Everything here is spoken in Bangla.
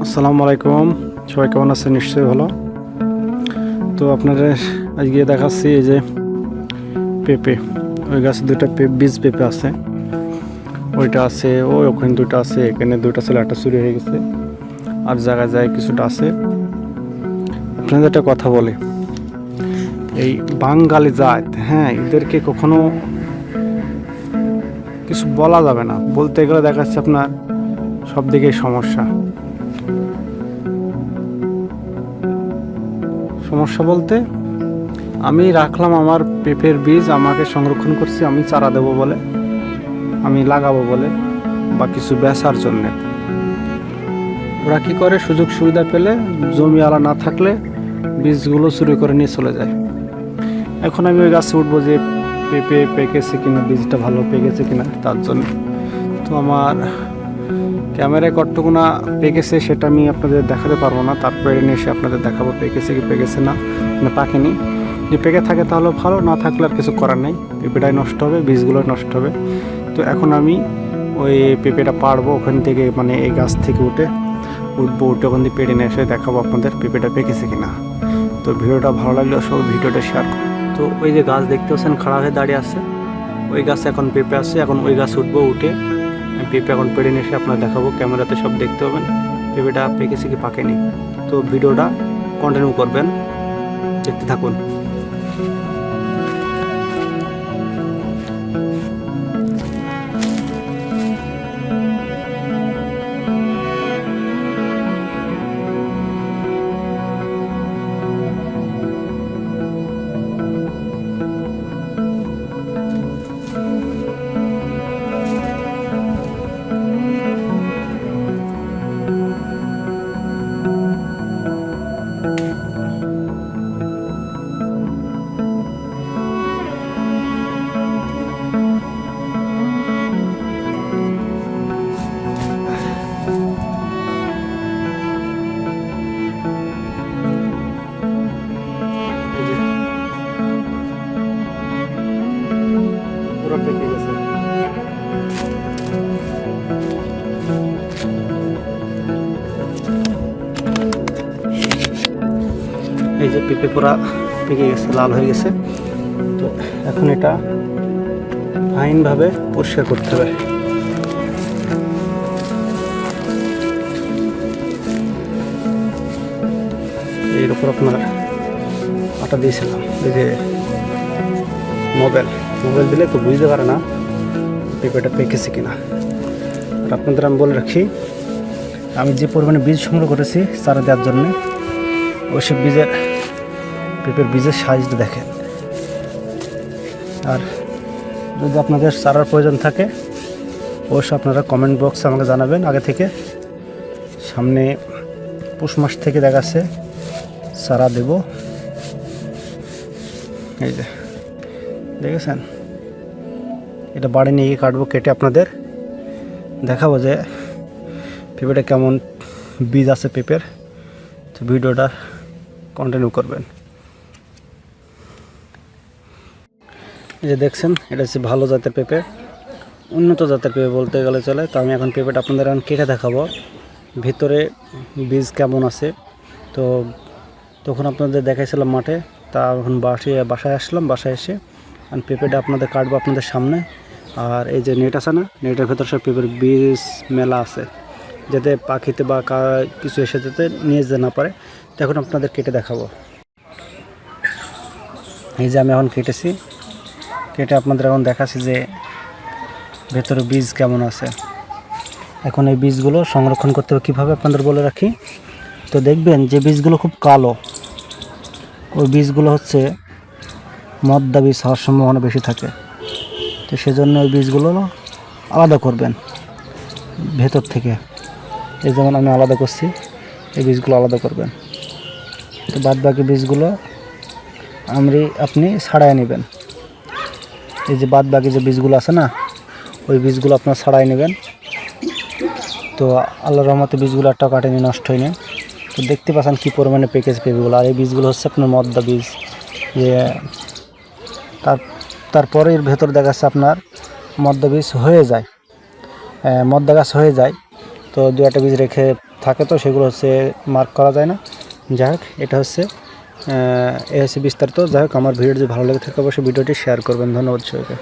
আসসালামু আলাইকুম। সবাই কেমন আছেন? নিশ্চয়ই ভালো। তো আপনাদের আজকে দেখাচ্ছি এই যে পেঁপে। ওই গাছে দুইটা পে- বীজ পেঁপে আছে। ওইটা আছে, ওই ওখানে দুটো আছে, এখানে দুটো ছিল একটা চুরি হয়ে গেছে। আর জায়গায় যায় কিছুটা আছে। আপনাদের একটা কথা বলে। এই বাঙালি জাত হ্যাঁ এদেরকে কখনো কিছু বলা যাবে না। বলতে গেলে দেখা যাচ্ছে আপনার সব দিকেই সমস্যা। সমস্যা বলতে আমি রাখলাম আমার পেঁপের বীজ, আমাকে সংরক্ষণ করছি, আমি চারা দেবো বলে, আমি লাগাবো বলে, বা কিছু বেচার জন্যে। ওরা কি করে? সুযোগ সুবিধা পেলে জমি আলা না থাকলে বীজগুলো চুরি করে নিয়ে চলে যায়। এখন আমি ওই গাছে উঠবো যে পেঁপে পেকেছে কিনা, বীজটা ভালো পেকেছে কিনা, তার জন্য। তো আমার ক্যামেরায় কতটুকুনা পেকেছে সেটা আমি আপনাদের দেখাতে পারব না। তারপরে নিয়ে এসে আপনাদের দেখাবো পেকেছে কি পেকেছে না। না পাকেনি। যদি পেকে থাকে তাহলে ভালো, না থাকলে আর কিছু করার নেই। পেঁপেটাই নষ্ট হবে, বীজগুলো নষ্ট হবে। তো এখন আমি ওই পেঁপেটা পাড়বো ওখান থেকে মানে এই গাছ থেকে উঠে। উঠবো, উঠে ওখান থেকে পেড়ে নিয়ে এসে দেখাবো আপনাদের পেঁপেটা পেকেছে কিনা তো ভিডিওটা ভালো লাগলে সব ভিডিওটা শেয়ার করুন। তো ওই যে গাছ দেখতে পাচ্ছেন, খাড়া হয়ে দাঁড়িয়ে আছে। ওই গাছে এখন পেঁপে আছে, এখন ওই গাছ উঠবো, উঠে পেঁপে এখন পেড়ে নিয়ে এসে আপনার দেখাবো, ক্যামেরাতে সব দেখতে পাবেন। পেঁপেটা পেকেছে কি পাকেনি তো ভিডিওটা কন্টিনিউ করবেন, দেখতে থাকুন। এই যে পেঁপে পুরা পেকে গেছে, লাল হয়ে গেছে। তো এখন এটা ফাইনভাবে পরিষ্কার করতে হবে। এর উপর আপনার আটা দিয়েছিলাম, এই যে মোবাইল মোবাইল দিলে তো বুঝতে পারে না পেঁপেটা পেকেছে কিনা। আর আপনাদের আমি বলে রাখি, আমি যে পরিমাণে বীজ সংগ্রহ করেছি চারা দেওয়ার জন্য ওইসব বীজের পেঁপের বীজের সাইজটা দেখেন। আর যদি আপনাদের চারার প্রয়োজন থাকে, অবশ্যই আপনারা কমেন্ট বক্সে আমাকে জানাবেন। আগে থেকে সামনে পৌষ মাস থেকে দেখাচ্ছে চারা দেব। এই যে। দেখেছেন? এটা বাড়ি নিয়ে গিয়ে কাটবো, কেটে আপনাদের দেখাবো যে পেঁপেটা কেমন বীজ আছে পেঁপের। তো ভিডিওটা কন্টিনিউ করবেন। এই যে দেখছেন, এটা হচ্ছে ভালো জাতের পেঁপে, উন্নত জাতের পেঁপে বলতে গেলে চলে। তো আমি এখন পেঁপেটা আপনাদের এখন কেটে দেখাবো, ভিতরে বীজ কেমন আছে। তো তখন আপনাদের দেখাইছিলাম মাঠে, তা এখন বাসে বাসায় আসলাম, বাসায় এসে আমি পেঁপেটা আপনাদের কাটবো আপনাদের সামনে। আর এই যে নেট আছে না নেটের ভেতর সব পেঁপের বীজ মেলা আছে। যাতে পাখিতে বা কিছু এসে যাতে নিয়ে যেতে না পারে। তো এখন আপনাদের কেটে দেখাবো। এই যে আমি এখন কেটেছি। কেটে আপনাদের এখন দেখাচ্ছি যে ভেতরে বীজ কেমন আছে। এখন এই বীজগুলো সংরক্ষণ করতে হবে। কীভাবে আপনাদের বলে রাখি? তো দেখবেন যে বীজগুলো খুব কালো। ওই বীজগুলো হচ্ছে মদ্দা বীজ হওয়ার সম্ভাবনা বেশি থাকে। তো সেজন্য ওই বীজগুলো আলাদা করবেন ভেতর থেকে। এই যেমন আমি আলাদা করছি, এই বীজগুলো আলাদা করবেন। তো বাদ বাকি বীজগুলো আমরি আপনি ছাড়াই নেবেন। এই যে বাদ বাকি যে বীজগুলো আছে না, ওই বীজগুলো আপনার ছাড়াই নেবেন। তো আল্লাহ রহমতে বীজগুলো একটাও কাটেনি নষ্ট হয়নি তো দেখতে পাচ্ছেন কী পরিমাণে প্যাকেজ পেঁপেগুলো আর এই বীজগুলো হচ্ছে আপনার মদ্দা বীজ যে তার তারপরে এর ভেতর দেখা যাচ্ছে আপনার মদ্য বীজ হয়ে যায়। মদ্য গাছ হয়ে যায়। তো দু একটা বীজ রেখে থাকে তো সেগুলো হচ্ছে মার্ক করা যায় না। যাই হোক, এটা হচ্ছে, এ হচ্ছে বিস্তারিত। যাই হোক, আমার ভিডিও যদি ভালো লেগে থাকে, অবশ্যই ভিডিওটি শেয়ার করবেন। ধন্যবাদ সবাইকে।